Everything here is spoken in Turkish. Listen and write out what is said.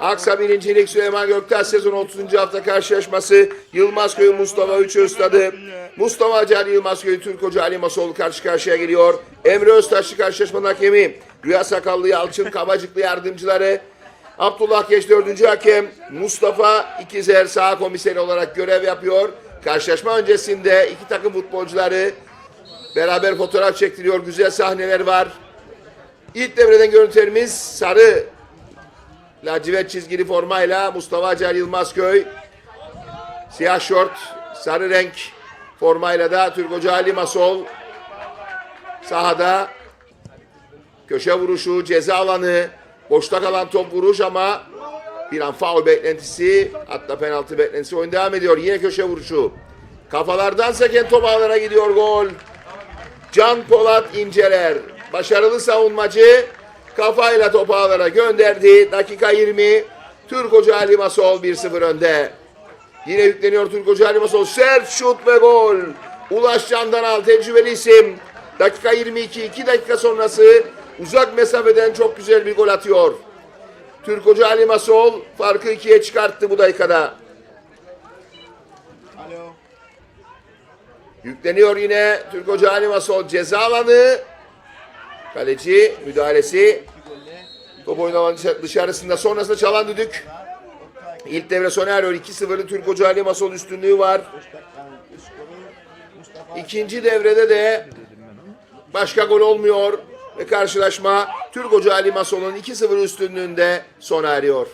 Aksa birincilik Süleyman Göktaş sezon 30. hafta karşılaşması Yılmazköy Mustafa Üç Öztadı. Mustafa Acar Yılmazköy Türk Hoca Ali Masoğlu karşı karşıya geliyor. Emre Öztaşlı karşılaşmanın hakemi. Rüya Sakallı Yalçın Kabacıklı yardımcıları. Abdullah Geç dördüncü hakem. Mustafa İkizer sağ komiseri olarak görev yapıyor. Karşılaşma öncesinde iki takım futbolcuları beraber fotoğraf çektiriyor. Güzel sahneler var. İlk devreden görüntülerimiz sarı lacivert çizgili formayla Mustafa Acar Yılmazköy. Siyah şort, sarı renk formayla da Türk Hoca Ali Masol sahada köşe vuruşu, ceza alanı, boşta kalan top vuruş ama bir an faul beklentisi hatta penaltı beklentisi oyun devam ediyor. Yine köşe vuruşu. Kafalardan seken top ağlara gidiyor gol. Can Polat inceler. Başarılı savunmacı kafayla topu ağlara gönderdi. Dakika 20. Türk Hoca Ali Masol 1-0 önde. Yine yükleniyor Türk Hoca Ali Masol. Sert şut ve gol. Ulaş Candan al tecrübeli isim. Dakika 22. 2 dakika sonrası uzak mesafeden çok güzel bir gol atıyor. Türk Hoca Ali Masol farkı ikiye çıkarttı bu dakikada. Alo. Yükleniyor yine Türk Hoca Ali Masol ceza alanı. Kaleci müdahalesi. Top oynamanın dışarısında sonrasında çalan düdük. İlk devre sona eriyor. 2-0'lı Türk Hoca Ali Masol üstünlüğü var. İkinci devrede de başka gol olmuyor ve karşılaşma Türk Hoca Ali Masol'un 2-0 üstünlüğünde sona eriyor.